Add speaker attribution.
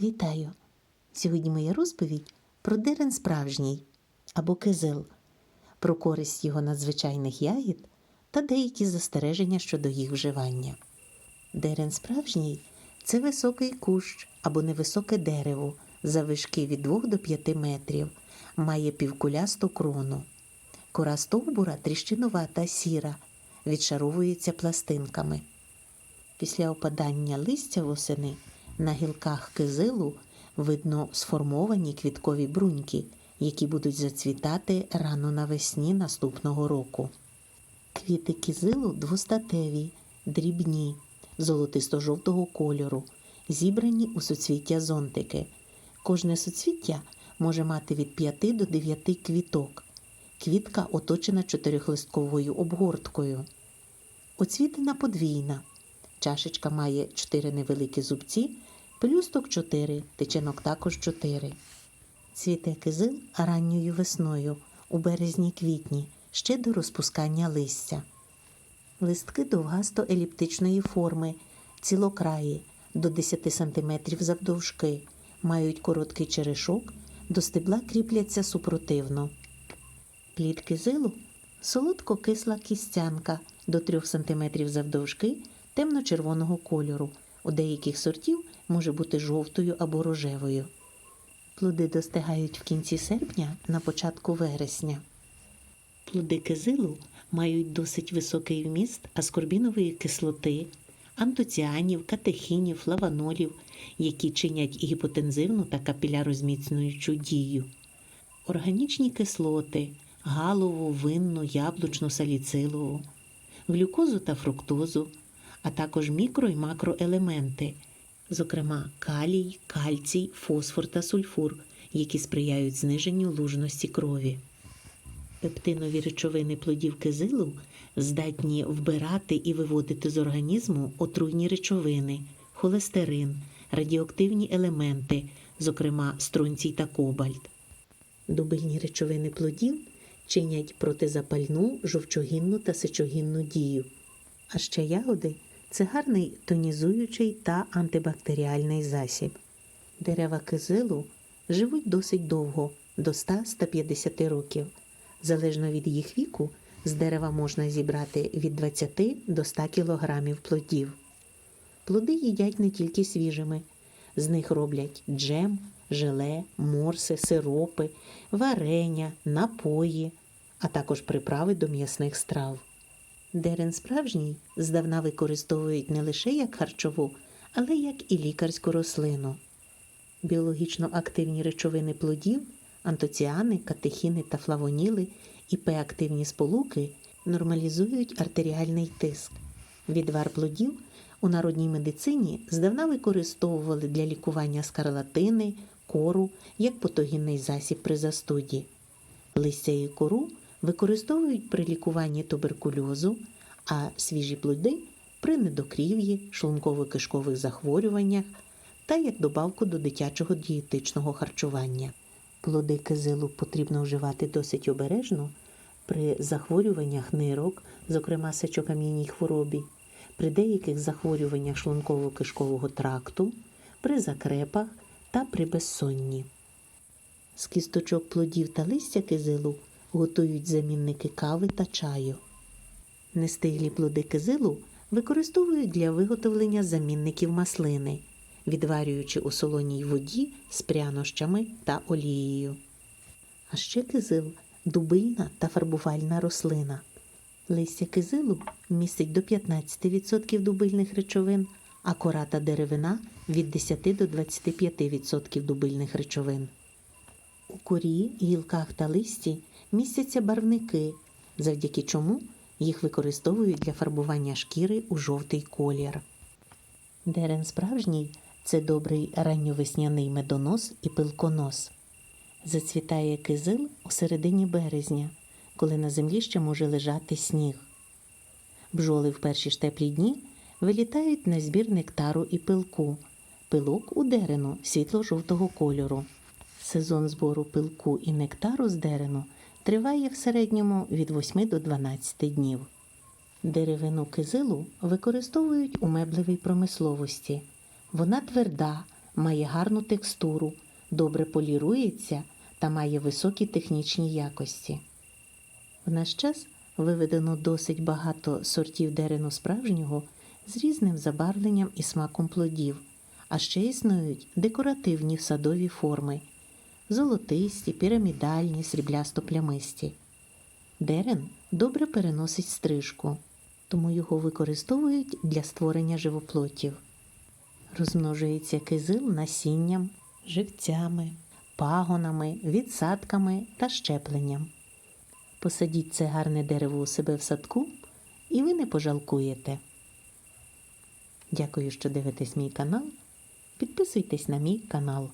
Speaker 1: Вітаю! Сьогодні моя розповідь про дерен справжній або кизил, про користь його надзвичайних ягід та деякі застереження щодо їх вживання. Дерен справжній це високий кущ або невисоке дерево завишки від 2 до 5 метрів, має півкулясту крону. Кора стовбура тріщинувата сіра, відшаровується пластинками. Після опадання листя восени на гілках кизилу видно сформовані квіткові бруньки, які будуть зацвітати рано навесні наступного року. Квіти кизилу двостатеві, дрібні, золотисто-жовтого кольору, зібрані у суцвіття зонтики. Кожне суцвіття може мати від 5 до 9 квіток. Квітка оточена чотирихлистковою обгорткою. Оцвітина подвійна. Чашечка має 4 невеликі зубці, пелюсток 4, тичинок також 4. Цвіте кизил ранньою весною, у березні-квітні, ще до розпускання листя. Листки довгасто-еліптичної форми, цілокраї, до 10 см завдовжки, мають короткий черешок, до стебла кріпляться супротивно. Плід кизилу солодко-кисла кістянка до 3 см завдовжки темно-червоного кольору. У деяких сортів може бути жовтою або рожевою. Плоди достигають в кінці серпня на початку вересня. Плоди кизилу мають досить високий вміст аскорбінової кислоти, антоціанів, катехінів, флаванолів, які чинять гіпотензивну та капілярозміцнюючу дію. Органічні кислоти галову, винну, яблучну, саліцилову, глюкозу та фруктозу, а також мікро і макроелементи, зокрема калій, кальцій, фосфор та сульфур, які сприяють зниженню лужності крові. Пептинові речовини плодів кизилу здатні вбирати і виводити з організму отруйні речовини, холестерин, радіоактивні елементи, зокрема стронцій та кобальт. Дубильні речовини плодів чинять протизапальну, жовчогінну та сечогінну дію. А ще ягоди це гарний тонізуючий та антибактеріальний засіб. Дерева кизилу живуть досить довго до 100-150 років. Залежно від їх віку, з дерева можна зібрати від 20 до 100 кг плодів. Плоди їдять не тільки свіжими, з них роблять джем, желе, морси, сиропи, варення, напої, а також приправи до м'ясних страв. Дерен справжній здавна використовують не лише як харчову, але як і лікарську рослину. Біологічно активні речовини плодів, антоціани, катехіни та флавоніли і П-активні сполуки нормалізують артеріальний тиск. Відвар плодів у народній медицині здавна використовували для лікування скарлатини, кору як патогінний засіб при застуді. Листя і кору використовують при лікуванні туберкульозу, а свіжі плоди при недокрів'ї, шлунково-кишкових захворюваннях та як добавку до дитячого дієтичного харчування. Плоди кизилу потрібно вживати досить обережно при захворюваннях нирок, зокрема сечокам'яній хворобі, при деяких захворюваннях шлунково-кишкового тракту, при закрепах та при безсонні. З кісточок плодів та листя кизилу готують замінники кави та чаю. Нестиглі плоди кизилу використовують для виготовлення замінників маслини, відварюючи у солоній воді з прянощами та олією. А ще кизил дубильна та фарбувальна рослина. Листя кизилу містить до 15% дубильних речовин, а кора та деревина від 10 до 25% дубильних речовин. У корі, гілках та листі містяться барвники, завдяки чому їх використовують для фарбування шкіри у жовтий колір. Дерен справжній це добрий ранньовесняний медонос і пилконос. Зацвітає кизил у середині березня, коли на землі ще може лежати сніг. Бджоли в перші ж теплі дні вилітають на збір нектару і пилку, пилок у дерену світло-жовтого кольору. Сезон збору пилку і нектару з дерену триває в середньому від 8 до 12 днів. Деревину кизилу використовують у меблевій промисловості. Вона тверда, має гарну текстуру, добре полірується та має високі технічні якості. В наш час виведено досить багато сортів дерену справжнього з різним забарвленням і смаком плодів, а ще існують декоративні садові форми золотисті, пірамідальні, сріблясто-плямисті. Дерен добре переносить стрижку, тому його використовують для створення живоплотів. Розмножується кизил насінням, живцями, пагонами, відсадками та щепленням. Посадіть це гарне дерево у себе в садку, і ви не пожалкуєте. Дякую, що дивитесь мій канал. Підписуйтесь на мій канал.